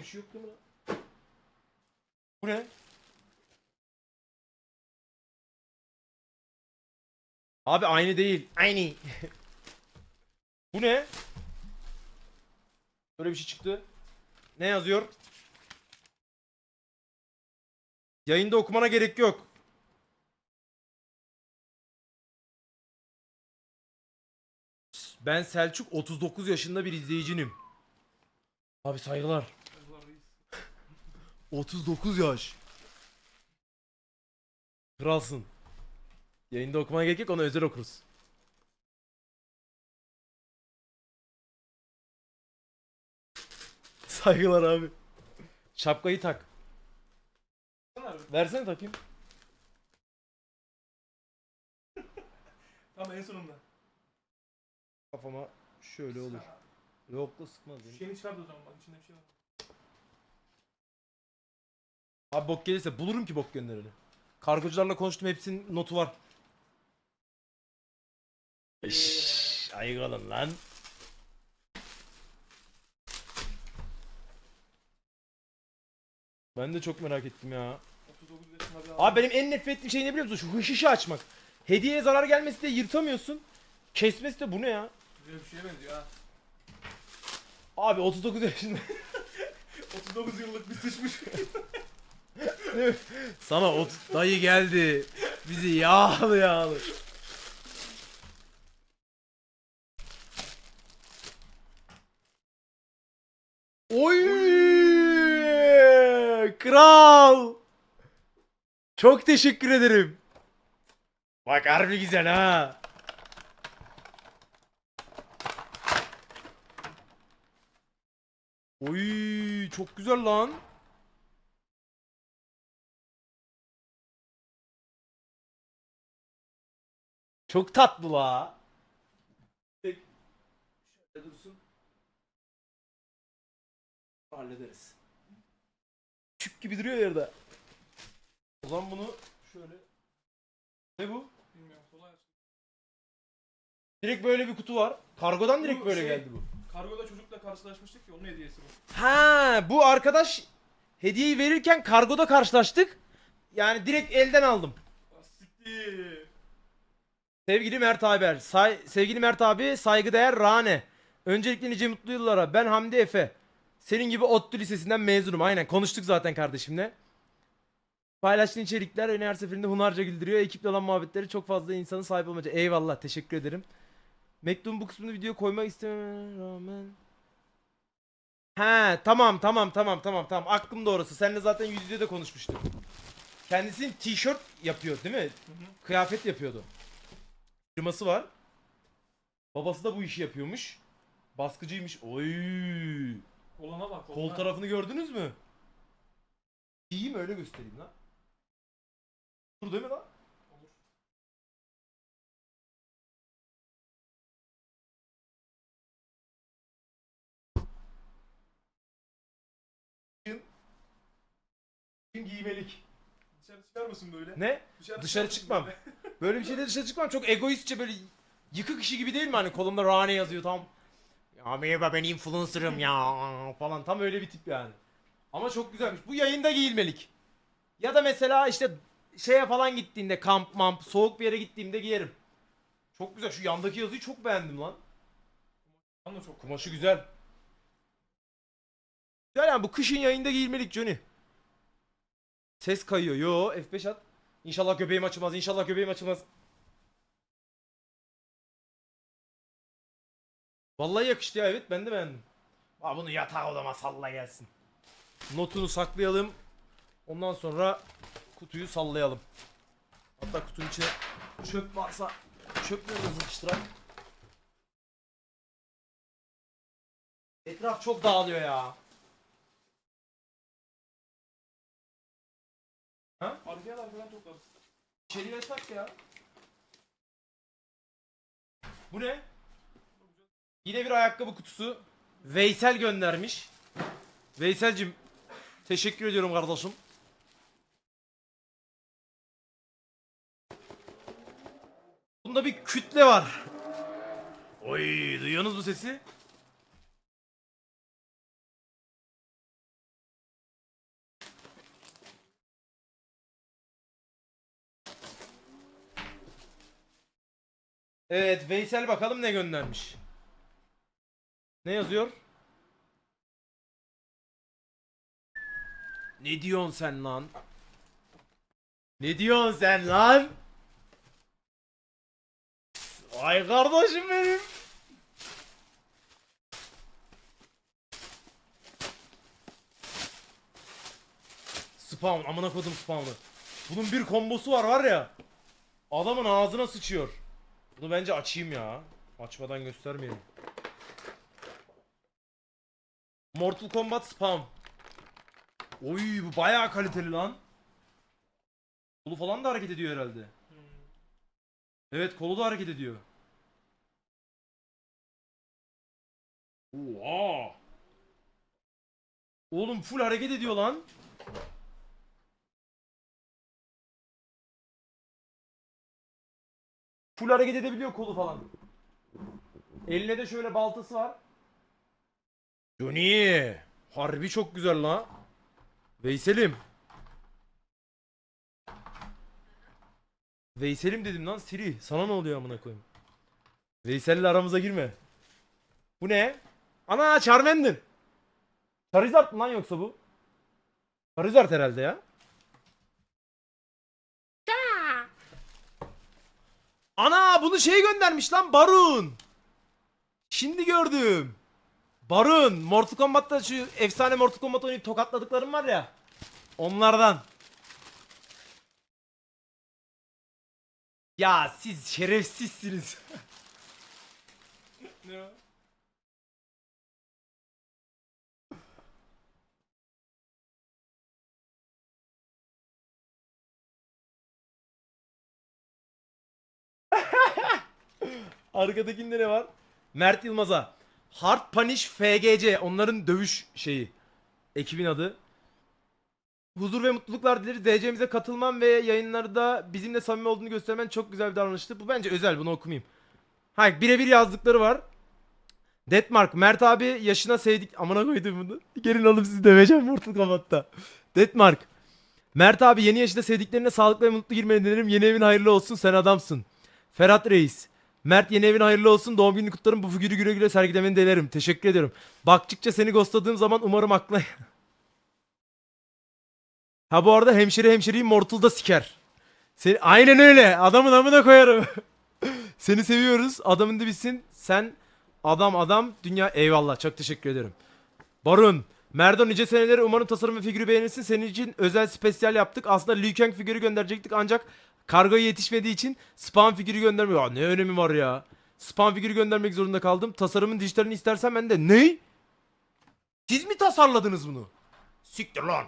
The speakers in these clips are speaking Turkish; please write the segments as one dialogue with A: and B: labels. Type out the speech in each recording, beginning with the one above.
A: Bir şey yok değil mi lan? Bu ne? Abi aynı değil. Aynı. Bu ne? Böyle bir şey çıktı. Ne yazıyor? Yayında okumana gerek yok. Ben Selçuk 39 yaşında bir izleyicinim. Abi saygılar. 39 yaş. Kralsın. Yayında okumana gerek yok onu özel okuruz. Saygılar abi. Şapkayı tak. Versene takayım.
B: Tamam en sonunda.
A: Kafama şöyle olur. Yok da sıkmaz.
B: Şu şeyini çıkart o zaman bak içinde bir şey var.
A: Abi bok gelirse bulurum ki bok göndereni. Kargocularla konuştum hepsinin notu var. Şşş, ayık olun lan. Ben de çok merak ettim ya.
B: 39 yaşında bir
A: Abi benim en nefret ettiğim şey ne biliyor musun? Şu hışışı açmak. Hediyeye zarar gelmesi de yırtamıyorsun. Kesmesi de bu ne ya?
B: Güzel bir şeye benziyor ha.
A: Abi 39 yaşında.
B: 39 yıllık bir sıçmış.
A: Sana o dayı geldi. Bizi yağlı yağlı. Oy! Kral! Çok teşekkür ederim. Bak harbi güzel ha. Oy çok güzel lan. Çok tatlı la. Tek şöyle dursun. Hallederiz. Küçük gibi duruyor yerde. O zaman bunu şöyle. Ne bu?
B: Bilmiyorum kolay açın.
A: Direkt böyle bir kutu var. Kargodan direkt
B: Bu
A: böyle
B: şey-
A: geldi bu.
B: Kargoda çocukla karşılaşmıştık ya onun hediyesi bu.
A: Ha, bu arkadaş hediyeyi verirken kargoda karşılaştık. Yani direkt elden aldım.
B: Ah, Siktir.
A: Sevgili Mert Haber, say- sevgili Mert abi, saygıdeğer Rane. Öncelikle nice mutlu yıllara. Ben Hamdi Efe. Senin gibi ODTÜ Lisesi'nden mezunum. Aynen konuştuk zaten kardeşimle. Paylaştığın içerikler beni her seferinde hunharca güldürüyor. Ekiple olan muhabbetleri çok fazla insanın sahip olmaca. Eyvallah teşekkür ederim. Mektubun bu kısmını video koymak istememe rağmen. He tamam tamam tamam tamam tamam aklımda orası. Seninle zaten yüz yüze de konuşmuştuk. Kendisi tişört yapıyor değil mi?
B: Hı hı.
A: Kıyafet yapıyordu. Firması var. Babası da bu işi yapıyormuş. Baskıcıymış. Oy.
B: Koluna bak
A: Kol
B: koluna.
A: tarafını gördünüz mü? İyi mi öyle göstereyim lan? Dur değil mi lan?
B: Olur.
A: Giymelik.
B: Dışarı çıkar mısın böyle?
A: Ne?
B: Dışarı,
A: Dışarı çıkmam.
B: Böyle?
A: Bir şeyde dışarı çıkmam. Çok egoistçe böyle yıkık işi gibi değil mi hani kolumda Rane yazıyor tam. Ya merhaba ben influencer'ım ya falan tam öyle bir tip yani. Ama çok güzelmiş. Bu yayında giyilmelik. Ya da mesela işte şeye falan gittiğinde kamp mamp soğuk bir yere gittiğimde giyerim. Çok güzel. Şu yandaki yazıyı çok beğendim lan.
B: Da çok
A: Kumaşı güzel. Güzel yani bu kışın yayında giyilmelik Johnny. Ses kayıyor. Yo F5 at. İnşallah göbeğim açılmaz. İnşallah göbeğim açılmaz. Vallahi yakıştı ya evet ben de beğendim. Aa, bunu yatağa odama salla gelsin. Notunu saklayalım. Ondan sonra kutuyu sallayalım. Hatta kutunun içine çöp varsa çöpleri de sıkıştıralım. Etraf çok dağılıyor ya. Ha?
B: Arkaya da arkadan toplarız.
A: İçeriye tak ya. Bu ne? Yine bir ayakkabı kutusu. Veysel göndermiş. Veyselcim teşekkür ediyorum kardeşim. Bunda bir kütle var. Oy duyuyorsunuz bu sesi? Evet Veysel bakalım ne göndermiş. Ne yazıyor? Ne diyorsun sen lan? Ne diyorsun sen lan? Ay kardeşim benim. Spawn amına kodum spawn'ı. Bunun bir kombosu var var ya. Adamın ağzına sıçıyor. Bunu bence açayım ya. Açmadan göstermeyelim. Mortal Kombat Spawn. Oy bu bayağı kaliteli lan. Kolu falan da hareket ediyor herhalde. Evet kolu da hareket ediyor. Oha. Oğlum full hareket ediyor lan. Full hareket edebiliyor kolu falan. Eline de şöyle baltası var. Johnny. Harbi çok güzel la. Veyselim. Veyselim dedim lan Siri. Sana ne oluyor amına koyayım? Veysel'le aramıza girme. Bu ne? Ana Charmander. Charizard mı lan yoksa bu? Charizard herhalde ya. Ana bunu şey göndermiş lan Barun. Şimdi gördüm. Barun Mortal Kombat'ta şu efsane Mortal Kombat oynayıp tokatladıklarım var ya. Onlardan. Ya siz şerefsizsiniz.
B: Ne o?
A: Arkadakinde ne var? Mert Yılmaz'a. Hard Punish FGC. Onların dövüş şeyi. Ekibin adı. Huzur ve mutluluklar dileriz. DC'mize katılman ve yayınlarda bizimle samimi olduğunu göstermen çok güzel bir davranıştı. Bu bence özel. Bunu okumayayım. Hayır birebir yazdıkları var. Deathmark. Mert abi yaşına sevdik. Amına koydum bunu. Gelin oğlum sizi döveceğim Mortal Kombat'ta. Deathmark. Mert abi yeni yaşında sevdiklerine sağlıklı ve mutlu girmeni dilerim. Yeni evin hayırlı olsun. Sen adamsın. Ferhat Reis. Mert yeni evin hayırlı olsun. Doğum gününü kutlarım. Bu figürü güle güle sergilemeni dilerim. Teşekkür ediyorum. Baktıkça seni ghostladığım zaman umarım aklına... ha bu arada hemşire hemşireyi Mortal'da siker. Seni... Aynen öyle. Adamın amına koyarım. seni seviyoruz. Adamın dibisin. Sen adam adam dünya eyvallah. Çok teşekkür ederim. Barun. Merdo nice seneleri umarım tasarım ve figürü beğenirsin. Senin için özel spesyal yaptık. Aslında Liu Kang figürü gönderecektik ancak kargoya yetişmediği için spam figürü göndermiyor. Ne önemi var ya. Spam figürü göndermek zorunda kaldım. Tasarımın dijitalini istersen ben de ne? Siz mi tasarladınız bunu? Siktir lan.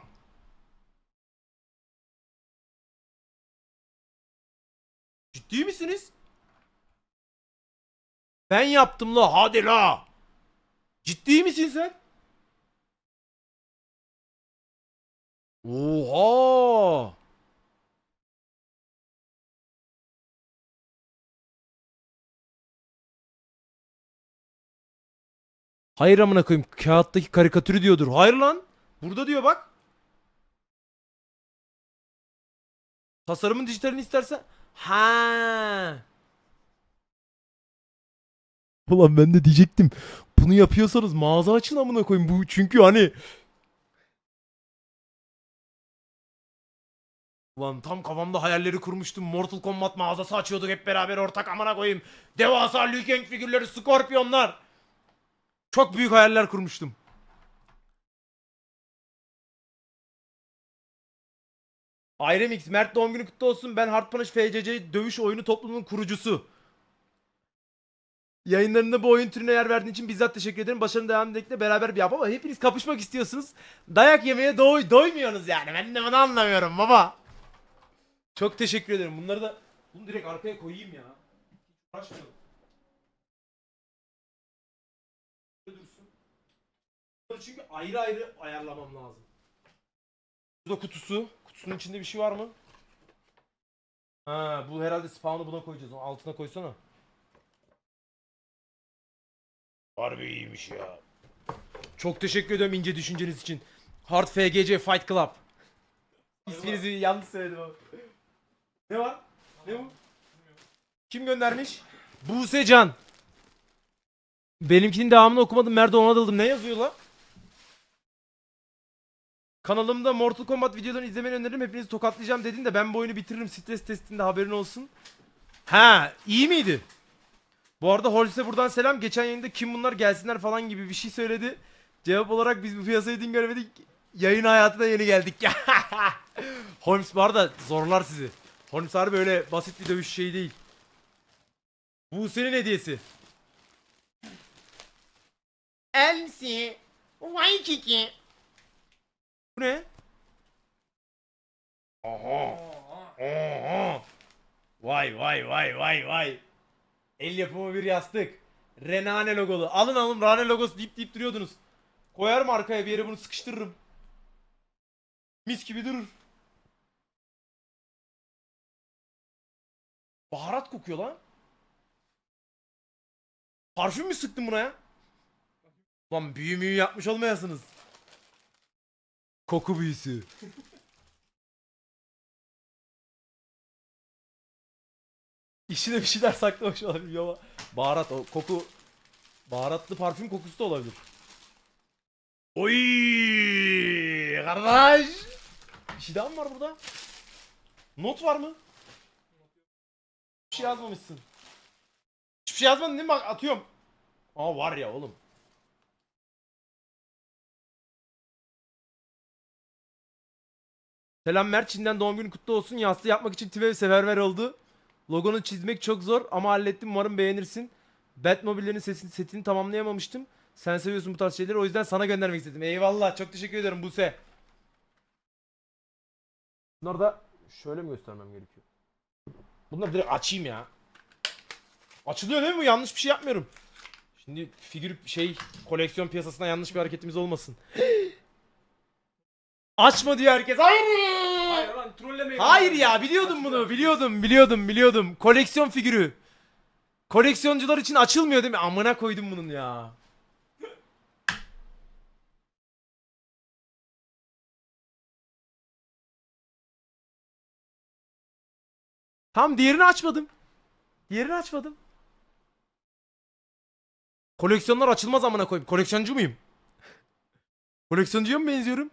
A: Ciddi misiniz? Ben yaptım la hadi la. Ciddi misin sen? Oha! Hayır amına koyayım. Kağıttaki karikatürü diyordur. Hayır lan. Burada diyor bak. Tasarımın dijitalini istersen. Ha. Ulan ben de diyecektim. Bunu yapıyorsanız mağaza açın amına koyayım. Bu çünkü hani Ulan tam kafamda hayalleri kurmuştum. Mortal Kombat mağazası açıyorduk hep beraber ortak amına koyayım. Devasa Liu Kang figürleri, Scorpionlar. Çok büyük hayaller kurmuştum. Iremix, Mert doğum günü kutlu olsun. Ben Hard Punish FCC dövüş oyunu toplumunun kurucusu. Yayınlarında bu oyun türüne yer verdiğin için bizzat teşekkür ederim. Başarının devam edekle beraber bir yap ama hepiniz kapışmak istiyorsunuz. Dayak yemeye doy doymuyorsunuz yani. Ben de bunu anlamıyorum baba. Çok teşekkür ederim. Bunları da bunu direkt arkaya koyayım ya. Uğraşmayalım. Çünkü ayrı ayrı ayarlamam lazım. Burada kutusu. Kutusunun içinde bir şey var mı? Ha, bu herhalde spawn'ı buna koyacağız. Altına koysana. Harbi iyiymiş ya. Çok teşekkür ediyorum ince düşünceniz için. Hard FGC Fight Club. İsminizi yanlış söyledim ama. Ne var? Ne bu? Kim göndermiş? Buse Can. Benimkinin devamını okumadım. Nerede ona daldım. Ne yazıyor la? Kanalımda Mortal Kombat videolarını izlemeni öneririm. Hepinizi tokatlayacağım dedin de ben bu oyunu bitiririm stres testinde haberin olsun. Ha iyi miydi? Bu arada Holmes'e buradan selam. Geçen yayında kim bunlar gelsinler falan gibi bir şey söyledi. Cevap olarak biz bu piyasayı din göremedik. Yayın hayatına yeni geldik. Holmes bu arada zorlar sizi. Holmes harbi böyle basit bir dövüş şeyi değil. Bu senin hediyesi.
C: Elsi. Vay kiki.
A: Bu ne? Aha. Aha. Vay vay vay vay vay. El yapımı bir yastık. Renane logolu. Alın alın Rane logosu deyip deyip duruyordunuz. Koyarım arkaya bir yere bunu sıkıştırırım. Mis gibi durur. Baharat kokuyor lan. Parfüm mü sıktın buna ya? Lan büyü müyü yapmış olmayasınız. Koku büyüsü. İçine bir şeyler saklamış olabilir ama baharat o koku baharatlı parfüm kokusu da olabilir. Oy kardeş. Bir şey daha mı var burada? Not var mı? Bir şey yazmamışsın. Hiçbir şey yazmadın değil mi? Bak atıyorum. Aa var ya oğlum. Selam Mert Çin'den doğum günün kutlu olsun. Yastığı yapmak için Twitter seferber oldu. Logonu çizmek çok zor ama hallettim. Umarım beğenirsin. Batmobile'lerin sesini, setini tamamlayamamıştım. Sen seviyorsun bu tarz şeyleri. O yüzden sana göndermek istedim. Eyvallah. Çok teşekkür ederim Buse. Bunları da şöyle mi göstermem gerekiyor? Bunları direkt açayım ya. Açılıyor değil mi bu? Yanlış bir şey yapmıyorum. Şimdi figür şey koleksiyon piyasasına yanlış bir hareketimiz olmasın. Açma diyor herkes. Hayır.
B: Hayır lan trollemeyin.
A: Hayır ya biliyordum bunu. Biliyordum, biliyordum, biliyordum. Koleksiyon figürü. Koleksiyoncular için açılmıyor değil mi? Amına koydum bunun ya. Tam diğerini açmadım. Diğerini açmadım. Koleksiyonlar açılmaz amına koyayım. Koleksiyoncu muyum? Koleksiyoncuya mı benziyorum?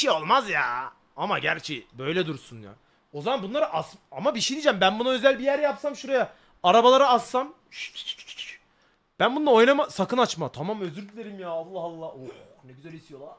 A: Şey olmaz ya. Ama gerçi böyle dursun ya. O zaman bunları as... Ama bir şey diyeceğim. Ben buna özel bir yer yapsam şuraya. Arabalara assam. Ben bununla oynama... Sakın açma. Tamam özür dilerim ya. Allah Allah. Oh ne güzel esiyor la.